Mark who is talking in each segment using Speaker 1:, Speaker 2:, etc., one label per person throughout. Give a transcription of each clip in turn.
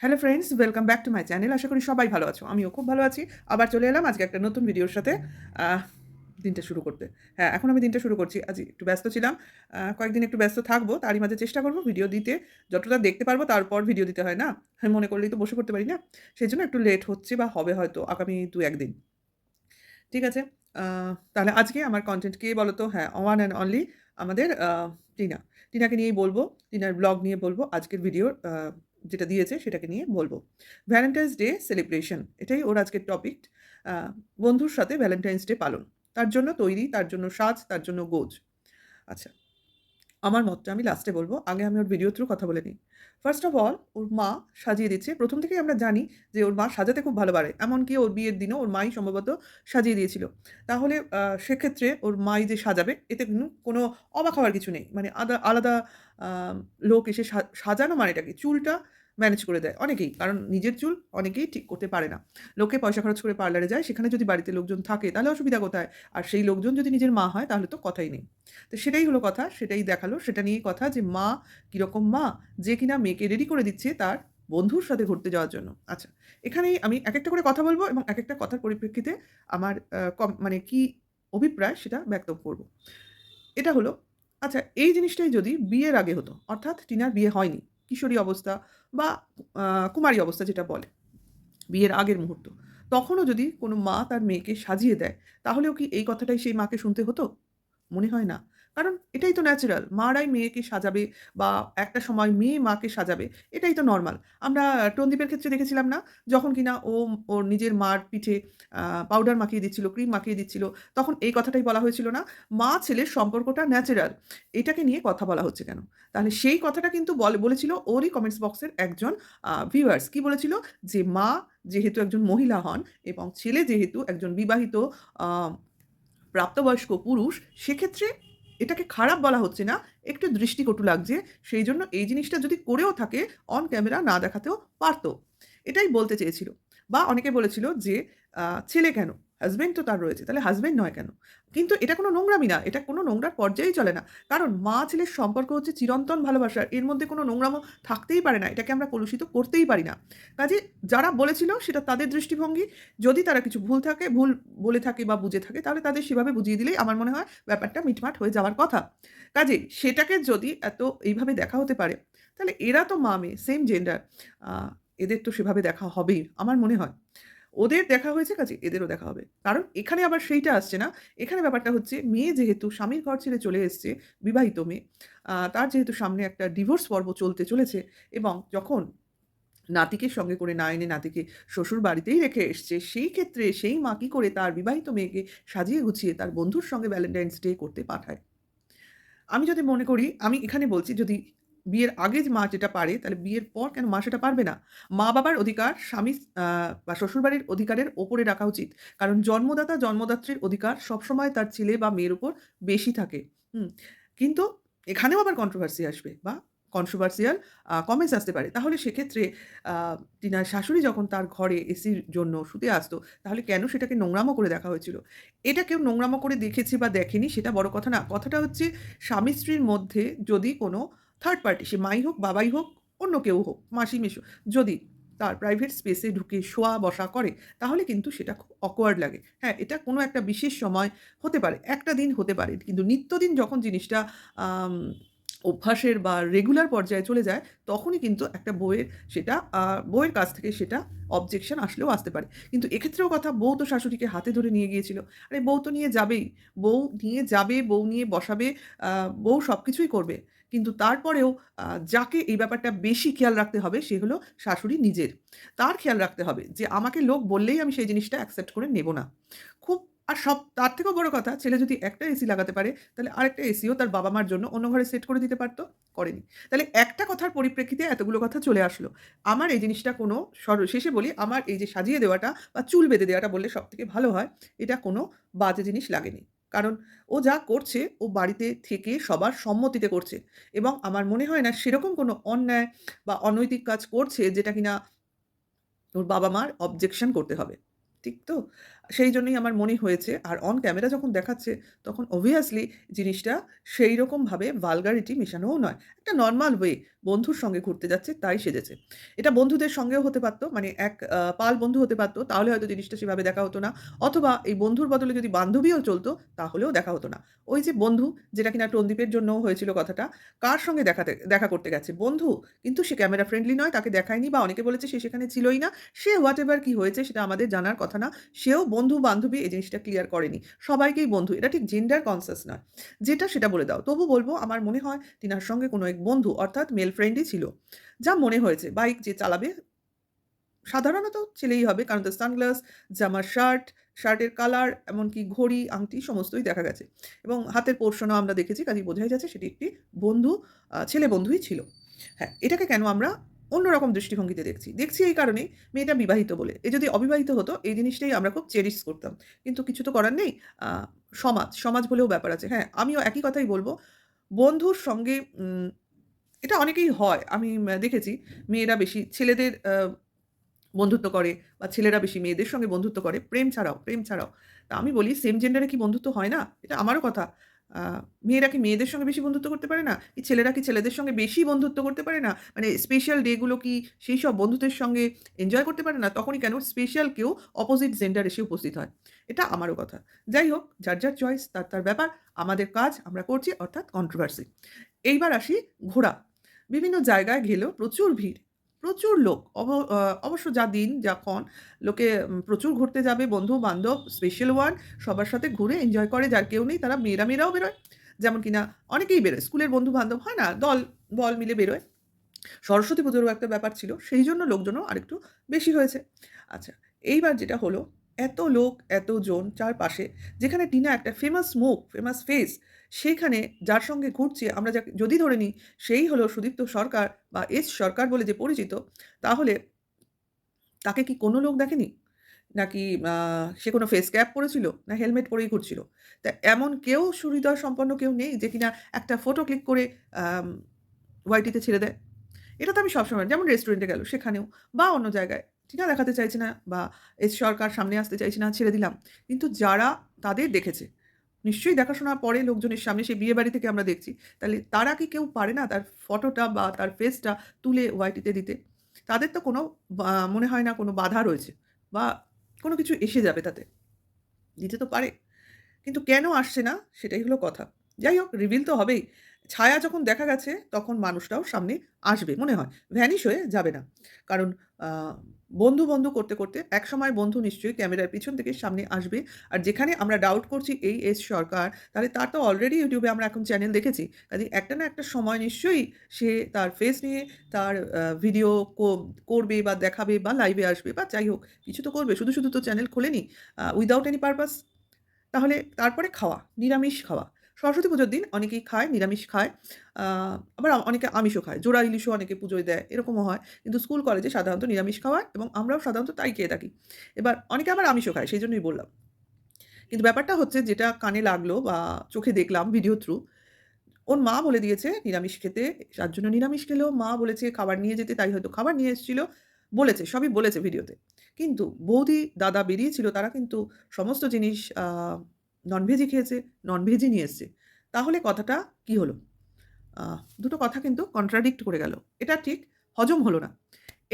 Speaker 1: Hello friends welcome back to my channel আশা করি সবাই ভালো আছো। আমিও খুব ভালো আছি। আবার চলে এলাম আজকে একটা নতুন ভিডিওর সাথে। দিনটা শুরু করতে। হ্যাঁ এখন আমি দিনটা শুরু করছি। আজ একটু ব্যস্ত ছিলাম। কয়েকদিন একটু ব্যস্ত থাকব। তারই মাঝে চেষ্টা করব ভিডিও দিতে। যতটা দেখতে পারব তারপর ভিডিও দিতে হয় না। আমি মনে করলেই তো বসে করতে পারি না। সেই জন্য একটু লেট হচ্ছে বা হবে হয়তো আগামী দু একদিন। ঠিক আছে? তাহলে আজকে আমার কন্টেন্ট কে বলো তো হ্যাঁ ওয়ান অ্যান্ড অনলি আমাদের টিনা। টিনাকে নিয়েই বলব। টিনার ব্লগ নিয়ে বলব আজকের ভিডিওর যেটা দিয়েছে সেটাকে নিয়ে বলব। ভ্যালেন্টাইন্স ডে সেলিব্রেশন এটাই ওর আজকের টপিক বন্ধুর সাথে ভ্যালেন্টাইন্স ডে পালন। তার জন্য তৈরি, তার জন্য সাজ, তার জন্য গোজ। আচ্ছা আমার মতটা আমি লাস্টে বলব। আগে আমি ওর ভিডিও থ্রু কথা বলে নিই। ফার্স্ট অফ অল ওর মা সাজিয়ে দিচ্ছে। প্রথম থেকেই আমরা জানি যে ওর মা সাজাতে খুব ভালো পারে এমনকি ওর বিয়ের দিনও ওর মাই সম্ভবত সাজিয়ে দিয়েছিল। তাহলে সেক্ষেত্রে ওর মাই যে সাজাবে, এতে কোনো অবাক হওয়ার কিছু নেই। মানে আলাদা আলাদা লোক এসে সাজানো মানেটা কি? চুলটা ম্যানেজ করে দেয়। অনেকেই, কারণ নিজের চুল অনেকেই ঠিক করতে পারে না। লোকে পয়সা খরচ করে পার্লারে যায়, সেখানে যদি বাড়িতে লোকজন থাকে, তাহলে অসুবিধা কোথায়? আর সেই লোকজন যদি নিজের মা হয়, তাহলে তো কথাই নেই। তো সেটাই হলো কথা, সেটাই দেখাল, সেটা নিয়েই কথা যে মা, কীরকম মা, যে কিনা মেয়েকে রেডি করে দিচ্ছে তার বন্ধুর সাথে ঘুরতে যাওয়ার জন্য। আচ্ছা এখানেই আমি এক একটা করে কথা বলব এবং এক একটা কথার পরিপ্রেক্ষিতে আমার কম- মানে কি অভিপ্রায় সেটা ব্যক্ত করব। এটা হলো আচ্ছা এই জিনিসটাই যদি বিয়ের আগে হতো, অর্থাৎ টিনার বিয়ে হয়নি কিশোরী অবস্থা বা কুমারী অবস্থা যেটা বলে বিয়ের আগের মুহূর্ত। তখনও যদি কোনো মা তার মেয়েকে সাজিয়ে দেয়, তাহলেও কি এই কথাটাই সেই মাকে শুনতে হতো? মনে হয় না। কারণ এটাই তো ন্যাচারাল মারাই মেয়েকে সাজাবে বা একটা সময় মেয়ে মাকে সাজাবে, এটাই তো নর্মাল আমরা টন্দীপের ক্ষেত্রে দেখেছিলাম না, যখন কিনা ও ওর নিজের মার পিঠে পাউডার মাখিয়ে দিচ্ছিল ক্রিম মাখিয়ে দিচ্ছিল, তখন এই কথাটাই বলা হয়েছিল না, মা ছেলের সম্পর্কটা ন্যাচারাল এটাকে নিয়ে কথা বলা হচ্ছে কেন? তাহলে সেই কথাটা কিন্তু বলে, বলেছিল ওরই কমেন্টস বক্সের একজন ভিউয়ার্স কি বলেছিল? যে মা যেহেতু একজন মহিলা হন এবং ছেলে যেহেতু একজন বিবাহিত প্রাপ্তবয়স্ক পুরুষ, সেক্ষেত্রে এটাকে খারাপ বলা হচ্ছে না, একটু দৃষ্টিকটু লাগছে, সেই জন্য এই জিনিসটা যদি করেও থাকে অন ক্যামেরা না দেখাতেও পারতো। এটাই বলতে চেয়েছিল। বা অনেকে বলেছিল যে ছেলে কেন? হাজবেন্ড তো তার রয়েছে, তাহলে হাজব্যান্ড নয় কেন? কিন্তু এটা কোনো নোংরামি না, এটা কোনো নোংরার পর্যায়েই চলে না। কারণ মা ছেলের সম্পর্ক হচ্ছে চিরন্তন ভালোবাসার, এর মধ্যে কোনো নোংরামো থাকতেই পারে না, এটাকে আমরা কলুষিত করতেই পারি না। কাজে যারা বলেছিল সেটা তাদের দৃষ্টিভঙ্গি, যদি তারা কিছু ভুল থাকে, ভুল বলে থাকে বা বুঝে থাকে, তাহলে তাদের সেভাবে বুঝিয়ে দিলেই আমার মনে হয় ব্যাপারটা মিটমাট হয়ে যাওয়ার কথা। কাজে সেটাকে যদি এত এইভাবে দেখা হতে পারে, তাহলে এরা তো মা মেয়ে সেম জেন্ডার এদের তো সেভাবে দেখা হবেই, আমার মনে হয়। ওদের দেখা হয়েছে কাজে এদেরও দেখা হবে। কারণ এখানে আবার সেইটা আসছে না। এখানে ব্যাপারটা হচ্ছে, মেয়ে যেহেতু স্বামীর ঘর ছেড়ে চলে এসছে, বিবাহিত মেয়ে তার যেহেতু সামনে একটা ডিভোর্স পর্ব চলতে চলেছে এবং যখন নাতিকে সঙ্গে করে না এনে নাতিকে শ্বশুর বাড়িতেই রেখে এসছে, সেই ক্ষেত্রে সেই মা কী করে তার বিবাহিত মেয়েকে সাজিয়ে গুছিয়ে তার বন্ধুর সঙ্গে ভ্যালেন্টাইন্স ডে করতে পাঠায়। আমি যদি মনে করি, আমি এখানে বলছি যদি বিয়ের আগে যে মা যেটা পারে, তাহলে বিয়ের পর কেন মা সেটা পারবে না? মা বাবার অধিকার স্বামী বা শ্বশুরবাড়ির অধিকারের ওপরে রাখা উচিত। কারণ জন্মদাতা জন্মদাত্রীর অধিকার সবসময় তার ছেলে বা মেয়ের উপর বেশি থাকে। হুম, কিন্তু এখানেও আবার কন্ট্রোভার্সি আসবে বা কন্ট্রোভার্সিয়াল কমেন্টস আসতে পারে। তাহলে সেক্ষেত্রে টিনার শাশুড়ি যখন তার ঘরে এসির জন্য শুতে আসতো, তাহলে কেন সেটাকে নোংরামো করে দেখা হয়েছিল? এটা কেউ নোংরামো করে দেখেছে বা দেখেনি, সেটা বড় কথা না। কথাটা হচ্ছে স্বামী স্ত্রীর মধ্যে যদি কোনো থার্ড পার্টি সে মাই হোক, বাবাই হোক, অন্য কেউ হোক, মাসি, মেশো, যদি তার প্রাইভেট স্পেসে ঢুকে শোয়া বসা করে, তাহলে কিন্তু সেটা খুব অকওয়ার্ড লাগে। হ্যাঁ এটা কোনো একটা বিশেষ সময় হতে পারে, একটা দিন হতে পারে, কিন্তু নিত্যদিন যখন জিনিসটা অভ্যাসের বা রেগুলার পর্যায়ে চলে যায়, তখনই কিন্তু একটা বইয়ের সেটা বইয়ের কাছ থেকে সেটা অবজেকশন আসলেও আসতে পারে। কিন্তু এক্ষেত্রেও কথা বউ তো শাশুড়িকে হাতে ধরে নিয়ে গিয়েছিল। আরে বউ তো নিয়ে যাবেই। বউ নিয়ে যাবে, বউ নিয়ে বসাবে বউ সব কিছুই করবে। কিন্তু তারপরেও যাকে এই ব্যাপারটা বেশি খেয়াল রাখতে হবে সে হলো শাশুড়ি নিজের। তার খেয়াল রাখতে হবে যে, আমাকে লোক বললেই আমি সেই জিনিসটা অ্যাকসেপ্ট করে নেব না। খুব আর সব, তার থেকেও বড় কথা, ছেলে যদি একটা এসি লাগাতে পারে, তাহলে আরেকটা এসিও তার বাবা মার জন্য অন্য ঘরে সেট করে দিতে পারতো, করেনি। তাহলে একটা কথার পরিপ্রেক্ষিতে এতগুলো কথা চলে আসলো। আমার এই জিনিসটা কোনো শেষে বলি, আমার এই যে সাজিয়ে দেওয়াটা বা চুল বেঁধে দেওয়াটা বললে সব থেকে ভালো হয়, এটা কোনো বাজে জিনিস লাগেনি। কারণ ও যা করছে, ও বাড়িতে থেকে সবার সম্মতিতে করছে। এবং আমার মনে হয় না সেরকম কোনো অন্যায় বা অনৈতিক কাজ করছে যেটা কিনা ওর বাবা মার অবজেকশন করতে হবে। ঠিক তো? সেই জন্যই আমার মনে হয়েছে। আর অন ক্যামেরা যখন দেখাচ্ছে, তখন অবভিয়াসলি জিনিসটা সেই রকমভাবে ভালগারিটি মেশানোও নয়। একটা নর্মাল ওয়ে বন্ধুর সঙ্গে ঘুরতে যাচ্ছে, তাই সেজেছে। এটা বন্ধুদের সঙ্গেও হতে পারতো মানে এক পাল বন্ধু হতে পারতো, তাহলে হয়তো জিনিসটা সেভাবে দেখা হতো না। অথবা এই বন্ধুর বদলে যদি বান্ধবীও চলতো, তাহলেও দেখা হতো না। ওই যে বন্ধু, যেটা কিনা টন্দীপের জন্য হয়েছিল কথাটা, কার সঙ্গে দেখাতে, দেখা করতে গেছে? বন্ধু, কিন্তু সে ক্যামেরা ফ্রেন্ডলি নয়, তাকে দেখায়নি বা অনেকে বলেছে সে সেখানে ছিলই না। সে হোয়াট এভার কী হয়েছে সেটা আমাদের জানার কথা না। সেও বন্ধু বান্ধবী এই জিনিসটা ক্লিয়ার করেনি। সবাইকেই বন্ধু, এটা ঠিক জেন্ডার কনসাস নয়। যেটা সেটা বলে দাও। তবু বলব, আমার মনে হয় তিনার সঙ্গে কোনো এক বন্ধু, অর্থাৎ মেল ফ্রেন্ডই ছিল, যা মনে হয়েছে বাইক যে চালাবে, সাধারণত ছেলেই হবে, কারণ তো সানগ্লাস জামার শার্ট শার্টের কালার এমনকি ঘড়ি, আংটি, সমস্তই দেখা গেছে। এবং হাতের পোর্শনও আমরা দেখেছি কাজে বোঝাই যাচ্ছে, সেটি একটি বন্ধু ছেলে বন্ধুই ছিল। হ্যাঁ এটাকে কেন আমরা অন্যরকম দৃষ্টিভঙ্গিতে দেখছি। দেখছি এই কারণেই মেয়েটা বিবাহিত বলে। এ যদি অবিবাহিত হতো, এই জিনিসটাই আমরা খুব চেরিশ করতাম। কিন্তু কিছু তো করার নেই। সমাজ সমাজ বলেও ব্যাপার আছে। হ্যাঁ আমিও একই কথাই বলব। বন্ধুর সঙ্গে এটা অনেকেই হয়। আমি দেখেছি মেয়েরা বেশি ছেলেদের বন্ধুত্ব করে বা ছেলেরা বেশি মেয়েদের সঙ্গে বন্ধুত্ব করে। প্রেম ছাড়াও প্রেম ছাড়াও। তা আমি বলি সেম জেন্ডারে কি বন্ধুত্ব হয় না? এটা আমারও কথা। মেয়েরা কি মেয়েদের সঙ্গে বেশি বন্ধুত্ব করতে পারে না? কি ছেলেরা কি ছেলেদের সঙ্গে বেশি বন্ধুত্ব করতে পারে না? মানে স্পেশাল ডেগুলো কি সেই সব বন্ধুদের সঙ্গে এনজয় করতে পারে না? তখনই কেন স্পেশাল কেউ অপোজিট জেন্ডার এসে উপস্থিত হয়? এটা আমারও কথা। যাই হোক, যার যার চয়েস তার তার ব্যাপার, আমাদের কাজ আমরা করছি, অর্থাৎ কন্ট্রোভার্সি এইবার আসি ঘোরা। বিভিন্ন জায়গায় গেলেও প্রচুর ভিড়। প্রচুর লোক। অব অবশ্য যা দিন যখন লোকে প্রচুর ঘুরতে যাবে বন্ধু বান্ধব স্পেশাল ওয়ান সবার সাথে ঘুরে এনজয় করে, যার কেউ নেই, তারা মেয়েরা মেয়েরাও বেরোয়। যেমন কিনা অনেকেই বেরোয়, স্কুলের বন্ধু বান্ধব হয় না? দল, বল মিলে বেরোয়। সরস্বতী পুজোরও একটা ব্যাপার ছিল, সেই জন্য লোকজনও আরেকটু বেশি হয়েছে। আচ্ছা এইবার যেটা হলো এত লোক এতজন চারপাশে, যেখানে টিনা একটা ফেমাস মুখ ফেমাস ফেস সেইখানে যার সঙ্গে ঘুরছে, আমরা যাকে, যদি ধরে নিই, সেই হলো সুদীপ্ত সরকার বা এস সরকার বলে যে পরিচিত, তাহলে তাকে কি কোনো লোক দেখেনি? নাকি সে কোনো ফেস ক্যাপ পরেছিল? না হেলমেট পরেই ঘুরছিল? তা এমন কেউ সুহৃদয় সম্পন্ন কেউ নেই যে কিনা একটা ফটো ক্লিক করে ওয়াইটিতে ছেড়ে দেয়। এটা তো আমি সবসময়, যেমন রেস্টুরেন্টে গেল, সেখানেও বা অন্য জায়গায়। টিনা দেখাতে চাইছে না বা এস সরকার সামনে আসতে চাইছে না, ছেড়ে দিলাম। কিন্তু যারা তাদের দেখেছে, নিশ্চয়ই দেখাশোনার পরে লোকজনের সামনে সেই বিয়ে বাড়ি থেকে আমরা দেখছি। তাহলে তারা কি কেউ পারে না তার ফটোটা বা তার ফেসটা তুলে ওয়াইটিতে দিতে? তাদের তো কোনো মনে হয় না কোনো বাধা রয়েছে বা কোনো কিছু এসে যাবে তাতে। দিতে তো পারে। কিন্তু কেন আসছে না সেটাই হলো কথা। যাই হোক রিভিল তো হবেই। ছায়া যখন দেখা গেছে, তখন মানুষটাও সামনে আসবে, মনে হয়। ভ্যানিশ হয়ে যাবে না। কারণ বন্ধু বন্ধু করতে করতে একসময় বন্ধু নিশ্চয়ই ক্যামেরার পিছন থেকে সামনে আসবে। আর যেখানে আমরা ডাউট করছি এই এস সরকার, তাহলে তার তো অলরেডি ইউটিউবে আমরা এখন চ্যানেল দেখেছি। কাজে একটা না একটা সময় নিশ্চয়ই সে তার ফেস নিয়ে তার ভিডিও করবে বা দেখাবে বা লাইভে আসবে বা যাই হোক, কিছু তো করবে। শুধু শুধু তো চ্যানেল খোলেনি। উইদাউট এনি পারপাস তাহলে তারপরে খাওয়া, নিরামিষ খাওয়া। সরস্বতী পুজোর দিন অনেকেই খায়, নিরামিষ খায় আবার অনেকে আমিষও খায়। জোড়া ইলিশও অনেকে পুজোয় দেয়, এরকমও হয়। কিন্তু স্কুল, কলেজে সাধারণত নিরামিষ খাওয়ায় এবং আমরাও সাধারণত তাই খেয়ে থাকি। এবার অনেকে আবার আমিষও খায়, সেই জন্যই বললাম। কিন্তু ব্যাপারটা হচ্ছে যেটা কানে লাগল বা চোখে দেখলাম ভিডিও থ্রু ওর মা বলে দিয়েছে নিরামিষ খেতে, তার জন্য নিরামিষ খেলেও মা বলেছে খাবার নিয়ে যেতে, তাই হয়তো খাবার নিয়ে এসেছিল। বলেছে, সবই বলেছে ভিডিওতে কিন্তু বৌদি, দাদা বেরিয়েছিল, তারা কিন্তু সমস্ত জিনিস ননভেজই খেয়েছে ননভেজই নিয়ে এসছে। তাহলে কথাটা কি হলো? দুটো কথা কিন্তু কন্ট্রাডিক্ট করে গেল। এটা ঠিক, হজম হলো না।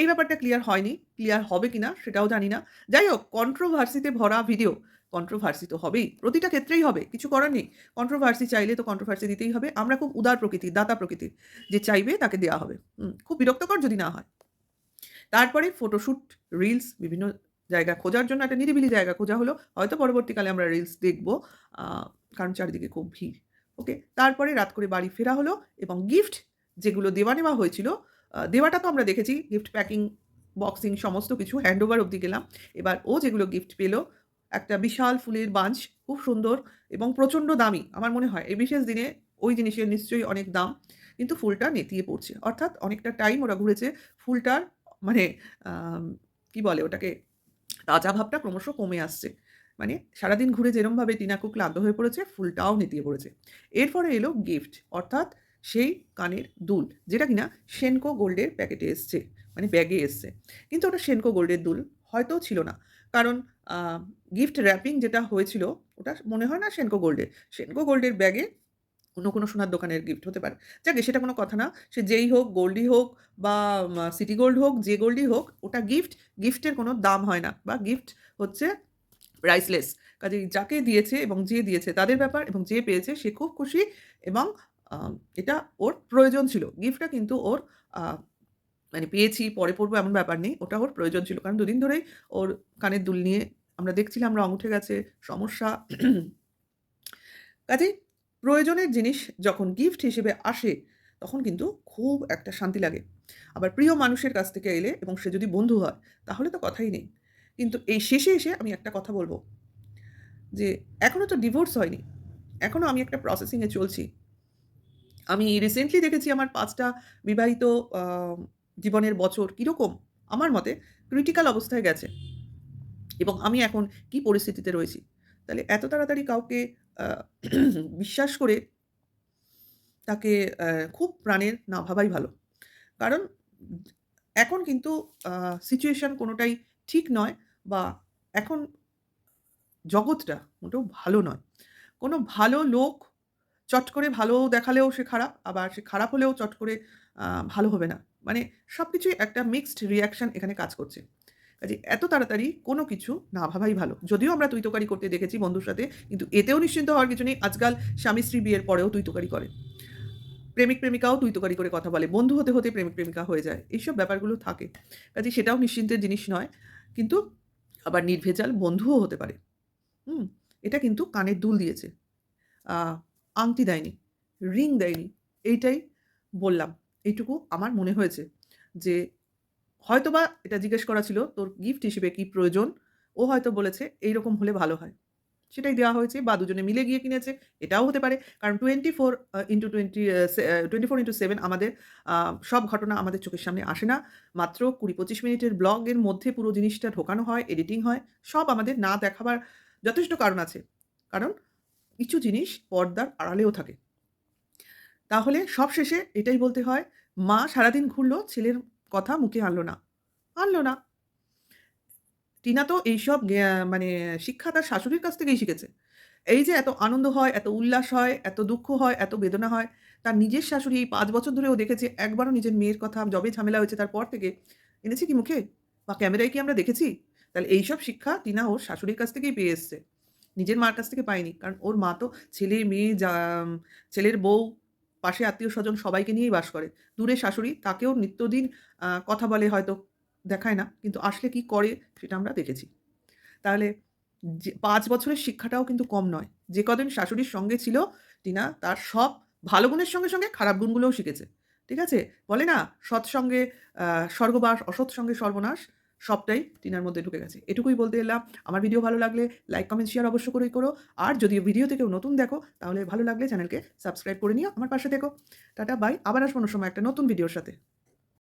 Speaker 1: এই ব্যাপারটা ক্লিয়ার হয়নি ক্লিয়ার হবে কি না সেটাও জানি না। যাই হোক কন্ট্রোভার্সিতে ভরা ভিডিও কন্ট্রোভার্সি তো হবেই। প্রতিটা ক্ষেত্রেই হবে, কিছু করার নেই। কন্ট্রোভার্সি চাইলে তো কন্ট্রোভার্সি দিতেই হবে। আমরা খুব উদার প্রকৃতির, দাতা প্রকৃতির। যে চাইবে তাকে দেওয়া হবে। খুব বিরক্তকর যদি না হয়। তারপরে ফটোশ্যুট রিলস বিভিন্ন জায়গা খোঁজার জন্য একটা নিরিবিলি জায়গা খোঁজা হলো। হয়তো পরবর্তীকালে আমরা রিলস দেখব কারণ চারিদিকে খুব ভিড়। ওকে তারপরে রাত করে বাড়ি ফেরা হলো এবং গিফট যেগুলো দেওয়া নেওয়া হয়েছিল দেওয়াটা তো আমরা দেখেছি গিফট প্যাকিং বক্সিং সমস্ত কিছু হ্যান্ড ওভার অবধি গেলাম। এবার ও যেগুলো গিফট পেল, একটা বিশাল ফুলের বাঞ্চ খুব সুন্দর এবং প্রচণ্ড দামি। আমার মনে হয় এই বিশেষ দিনে ওই জিনিসের নিশ্চয়ই অনেক দাম, কিন্তু ফুলটা নেতিয়ে পড়ছে। অর্থাৎ অনেকটা টাইম ওরা ঘুরেছে ফুলটার মানে কি বলে ওটাকে? তাজা ভাবটা ক্রমশ কমে আসছে। মানে সারাদিন ঘুরে যেরমভাবে টিনাকু ক্লান্ত হয়ে পড়েছে, ফুলটাও নেতিয়ে পড়েছে। এরপরে এলো গিফট অর্থাৎ সেই কানের দুল, যেটা কিনা সেনকো গোল্ডের প্যাকেটে এসছে মানে ব্যাগে এসছে। কিন্তু ওটা সেনকো গোল্ডের দুল হয়তো ছিল না। কারণ গিফট র্যাপিং যেটা হয়েছিল, ওটা মনে হয় না সেনকো গোল্ডের সেনকো গোল্ডের ব্যাগে অন্য কোনো সোনার দোকানের গিফট হতে পারে। যাকে সেটা কোনো কথা না। সে যেই হোক, গোল্ডই হোক বা সিটি গোল্ড হোক, যে গোল্ডই হোক, ওটা গিফট গিফটের কোনো দাম হয় না বা গিফট হচ্ছে প্রাইসলেস কাজেই যাকে দিয়েছে এবং যে দিয়েছে, তাদের ব্যাপার এবং যে পেয়েছে, সে খুব খুশি এবং এটা ওর প্রয়োজন ছিল। গিফটটা কিন্তু ওর মানে পেয়েছি, পরে পড়ব এমন ব্যাপার নেই। ওটা ওর প্রয়োজন ছিল। কারণ দুদিন ধরেই ওর কানের দুল নিয়ে আমরা দেখছিলাম, রং উঠে গেছে, সমস্যা। কাজেই প্রয়োজনের জিনিস যখন গিফট হিসেবে আসে, তখন কিন্তু খুব একটা শান্তি লাগে। আবার প্রিয় মানুষের কাছ থেকে এলে এবং সে যদি বন্ধু হয়, তাহলে তো কথাই নেই। কিন্তু এই শেষে এসে আমি একটা কথা বলব, যে এখনও তো ডিভোর্স হয়নি এখনও আমি একটা প্রসেসিংয়ে চলছি। আমি রিসেন্টলি দেখেছি আমার পাঁচটা বিবাহিত জীবনের বছর কীরকম আমার মতে ক্রিটিক্যাল অবস্থায় গেছে। এবং আমি এখন কি পরিস্থিতিতে রয়েছি? তাহলে এত তাড়াতাড়ি কাউকে বিশ্বাস করে তাকে খুব প্রাণের না ভাবাই ভালো। কারণ এখন কিন্তু সিচুয়েশন কোনোটাই ঠিক নয় বা এখন জগৎটা মোটেও ভালো নয়। কোনো ভালো লোক চট করে ভালো দেখালেও সে খারাপ, আবার সে খারাপ হলেও চট করে ভালো হবে না। মানে সব কিছুই একটা মিক্সড রিয়াকশন এখানে কাজ করছে। কাজে এত তাড়াতাড়ি কোনো কিছু না ভাবাই ভালো। যদিও আমরা তুই তোকারি করতে দেখেছি বন্ধুর সাথে, কিন্তু এতেও নিশ্চিন্ত হওয়ার কিছু নেই। আজকাল স্বামী স্ত্রী বিয়ের পরেও তুই তোকারি করে। প্রেমিক প্রেমিকাও তুই তোকারি করে কথা বলে। বন্ধু হতে হতে প্রেমিক প্রেমিকা হয়ে যায়। এইসব ব্যাপারগুলো থাকে। কাজে সেটাও নিশ্চিন্তের জিনিস নয়। কিন্তু আবার নির্ভেজাল বন্ধুও হতে পারে। হুম, এটা কিন্তু কানের দুল দিয়েছে। আংটি দেয়নি, রিং দেয়নি। এইটাই বললাম। এইটুকু আমার মনে হয়েছে যে হয়তোবা এটা জিজ্ঞেস করা ছিল, তোর গিফট হিসেবে কি প্রয়োজন? ও হয়তো বলেছে এই রকম হলে ভালো হয়। সেটাই দেওয়া হয়েছে বা দুজনে মিলে গিয়ে কিনেছে, এটাও হতে পারে। কারণ twenty four into twenty twenty four into seven আমাদের সব ঘটনা আমাদের চোখের সামনে আসে না। মাত্র কুড়ি পঁচিশ মিনিটের ব্লগের মধ্যে পুরো জিনিসটা ঢোকানো হয় এডিটিং হয়, সব আমাদের না দেখাবার যথেষ্ট কারণ আছে। কারণ কিছু জিনিস পর্দার আড়ালেও থাকে। তাহলে সব শেষে এটাই বলতে হয়, মা সারাদিন ঘুরলো, ছেলের কথা মুখে আনলো না। আনলো না। টিনা তো এইসব মানে শিক্ষা তার শাশুড়ির কাছ থেকেই শিখেছে। এই যে এত আনন্দ হয়, এত উল্লাস হয়, এত দুঃখ হয়, এত বেদনা হয়, তার নিজের শাশুড়ি এই পাঁচ বছর ধরে ও দেখেছে, একবারও নিজের মেয়ের কথা, যবে ঝামেলা হয়েছে তারপর থেকে, এনেছে কি মুখে? বা ক্যামেরায় কি আমরা দেখেছি? তাহলে এইসব শিক্ষা টিনা ওর শাশুড়ির কাছ থেকেই পেয়ে এসছে। নিজের মার কাছ থেকে পায়নি, কারণ ওর মা তো ছেলে, মেয়ে, যা, ছেলের বউ পাশে আত্মীয় স্বজন সবাইকে নিয়েই বাস করে। দূরে শাশুড়ি, তাকেও নিত্যদিন কথা বলে হয়তো দেখায় না, কিন্তু আসলে কি করে সেটা আমরা দেখেছি। তাহলে যে, পাঁচ বছরের শিক্ষাটাও কিন্তু কম নয়। যে কদিন শাশুড়ির সঙ্গে ছিল, টিনা তার সব ভালো গুণের সঙ্গে সঙ্গে খারাপ গুণগুলোও শিখেছে। ঠিক আছে? বলে না, সৎসঙ্গে স্বর্গবাস অসৎ সঙ্গে সর্বনাশ সবটাই টিনার মধ্যে ঢুকে গেছে। এটুকুই বলতে এলাম। আমার ভিডিও ভালো লাগলে লাইক কমেন্ট শেয়ার অবশ্য করেই করো। আর যদি ভিডিও থেকেও নতুন দেখো, তাহলে ভালো লাগলে চ্যানেলকে সাবস্ক্রাইব করে নিও। আমার পাশে দেখো টাটা বাই আবার আসব সময় একটা নতুন ভিডিওর সাথে।